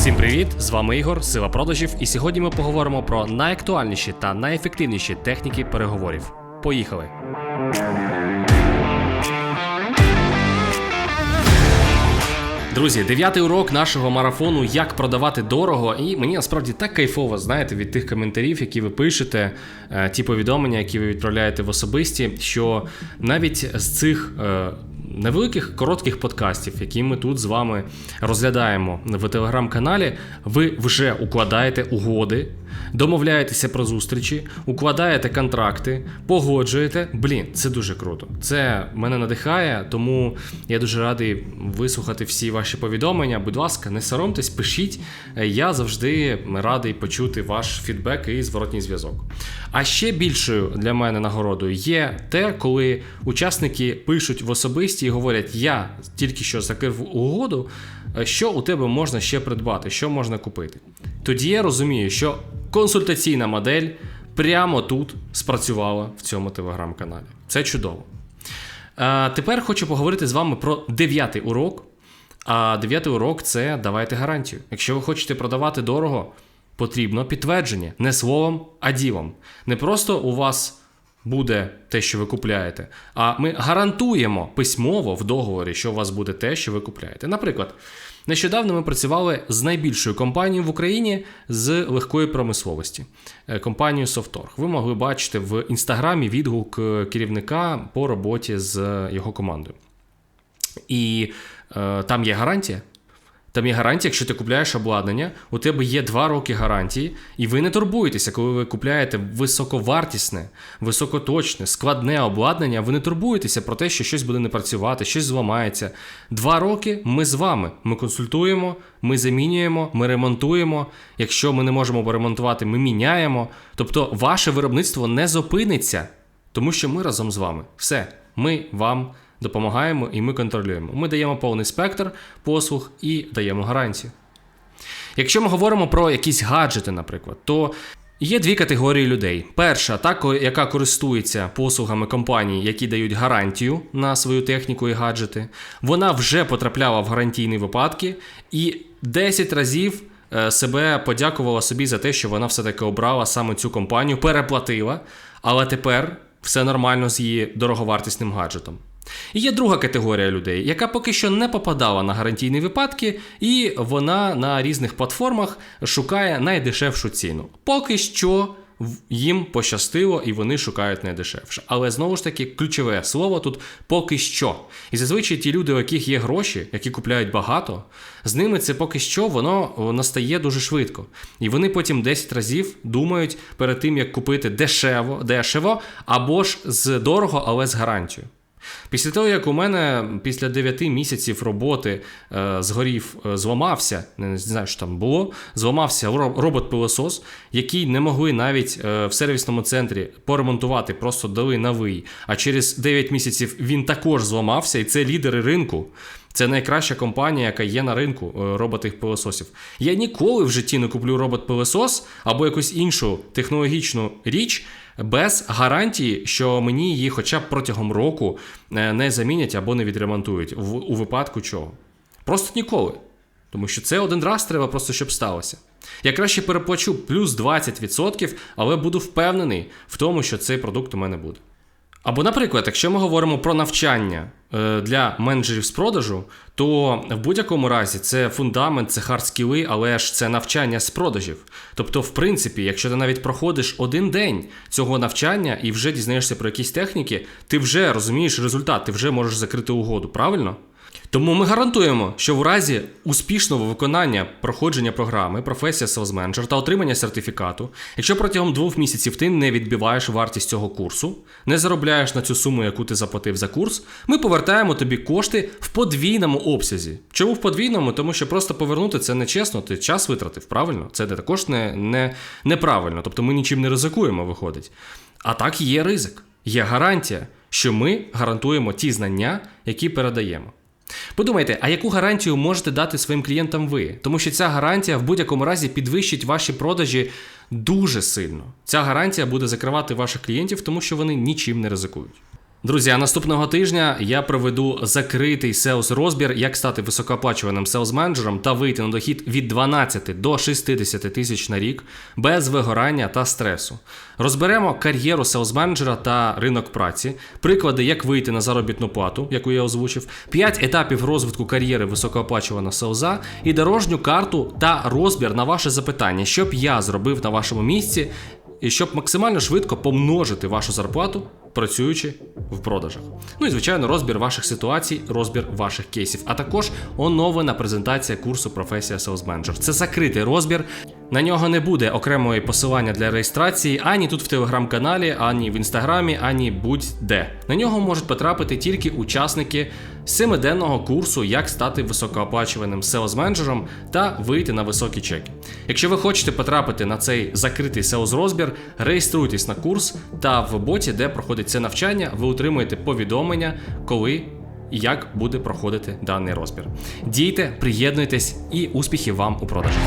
Всім привіт! З вами Ігор, Сила продажів, і сьогодні ми поговоримо про найактуальніші та найефективніші техніки переговорів. Поїхали! Друзі, дев'ятий урок нашого марафону Як продавати дорого. І мені насправді так кайфово, знаєте, від тих коментарів, які ви пишете, е, ті повідомлення, які ви відправляєте в особисті, що навіть з цих. Невеликих коротких подкастів, які ми тут з вами розглядаємо в телеграм-каналі, ви вже укладаєте угоди, домовляєтеся про зустрічі, укладаєте контракти, погоджуєте. Блін, це дуже круто. Це мене надихає, тому я дуже радий вислухати всі ваші повідомлення. Будь ласка, не соромтесь, пишіть. Е, Я завжди радий почути ваш фідбек і зворотній зв'язок. А ще більшою для мене нагородою є те, коли учасники пишуть в особисті і говорять: Я тільки що закрив угоду, е, що у тебе можна ще придбати, що можна купити. Тоді я розумію, що консультаційна модель прямо тут спрацювала в цьому телеграм-каналі. Це чудово. А, тепер хочу поговорити з вами про дев'ятий урок. А дев'ятий урок це давайте гарантію. Якщо ви хочете продавати дорого, потрібно підтвердження не словом, а ділом. Не просто у вас буде те, що ви купляєте, а ми гарантуємо письмово в договорі, що у вас буде те, що ви купляєте. Наприклад, нещодавно ми працювали з найбільшою компанією в Україні з легкої промисловості, е, компанією Softorg. Ви могли бачити в інстаграмі відгук е, керівника по роботі з його командою. І е, там є гарантія. Там є гарантія, якщо ти купляєш обладнання, у тебе є 2 роки гарантії, і ви не турбуєтеся, коли ви купляєте високовартісне, високоточне, складне обладнання, ви не турбуєтеся про те, що щось буде не працювати, щось зламається. Два роки ми з вами. Ми консультуємо, ми замінюємо, ми ремонтуємо. Якщо ми не можемо поремонтувати, ми міняємо. Тобто ваше виробництво не зупиниться, тому що ми разом з вами. Все, ми вам допомагаємо і ми контролюємо. Ми даємо повний спектр послуг і даємо гарантію. Якщо ми говоримо про якісь гаджети, наприклад, то є дві категорії людей. Перша, та, яка користується послугами компаній, які дають гарантію на свою техніку і гаджети, вона вже потрапляла в гарантійні випадки і 10 разів е, себе подякувала собі за те, що вона все-таки обрала саме цю компанію, переплатила, але тепер все нормально з її дороговартісним гаджетом. Є друга категорія людей, яка поки що не попадала на гарантійні випадки, і вона на різних платформах шукає найдешевшу ціну. Поки що їм пощастило і вони шукають найдешевше. Але знову ж таки, ключове слово тут поки що. І зазвичай ті люди, у яких є гроші, які купляють багато, з ними це поки що воно настає дуже швидко. І вони потім 10 разів думають перед тим, як купити дешево, дешево або ж з дорого, але з гарантією. Після того, як у мене після 9 місяців роботи е, згорів, е, зламався, не, знаю, що там було, зламався робот-пилосос, який не могли навіть е, в сервісному центрі поремонтувати, просто дали новий. А через 9 місяців він також зламався, і це лідери ринку. Це найкраща компанія, яка є на ринку е, роботих пилососів. Я ніколи в житті не куплю робот-пилосос або якусь іншу технологічну річ без гарантії, що мені її хоча б протягом року е, не замінять або не відремонтують. В, у випадку чого? Просто ніколи. Тому що це один раз треба просто, щоб сталося. Я краще переплачу плюс 20%, але буду впевнений в тому, що цей продукт у мене буде. Або, наприклад, якщо ми говоримо про навчання е, для менеджерів з продажу, то в будь-якому разі це фундамент, це хардскіли, але ж це навчання з продажів. Тобто, в принципі, якщо ти навіть проходиш один день цього навчання і вже дізнаєшся про якісь техніки, ти вже розумієш результат, ти вже можеш закрити угоду, правильно? Тому ми гарантуємо, що в разі успішного виконання проходження програми професія Manager та отримання сертифікату, якщо протягом двох місяців ти не відбиваєш вартість цього курсу, не заробляєш на цю суму, яку ти заплатив за курс, ми повертаємо тобі кошти в подвійному обсязі. Чому в подвійному? Тому що просто повернути це нечесно, ти час витратив, правильно? Це також не, не, неправильно. Тобто ми нічим не ризикуємо, виходить. А так є ризик, є гарантія, що ми гарантуємо ті знання, які передаємо. Подумайте, а яку гарантію можете дати своїм клієнтам ви? Тому що ця гарантія в будь-якому разі підвищить ваші продажі дуже сильно. Ця гарантія буде закривати ваших клієнтів, тому що вони нічим не ризикують. Друзі, а наступного тижня я проведу закритий sales розбір, як стати високооплачуваним sales менеджером та вийти на дохід від 12 до 60 тисяч на рік без вигорання та стресу. Розберемо кар'єру sales менеджера та ринок праці, приклади, як вийти на заробітну плату, яку я озвучив, 5 етапів розвитку кар'єри високооплачуваного селза і дорожню карту та розбір на ваше запитання, що б я зробив на вашому місці, і щоб максимально швидко помножити вашу зарплату, працюючи в продажах. Ну і звичайно, розбір ваших ситуацій, розбір ваших кейсів, а також оновлена презентація курсу професія Sales Manager. Це закритий розбір. На нього не буде окремої посилання для реєстрації ані тут в телеграм-каналі, ані в інстаграмі, ані будь-де. На нього можуть потрапити тільки учасники семиденного курсу, як стати високооплачуваним sales менеджером та вийти на високі чеки. Якщо ви хочете потрапити на цей закритий sales розбір, реєструйтесь на курс та в боті, де проходить це навчання, ви отримуєте повідомлення, коли і як буде проходити даний розбір. Дійте, приєднуйтесь і успіхів вам у продажах.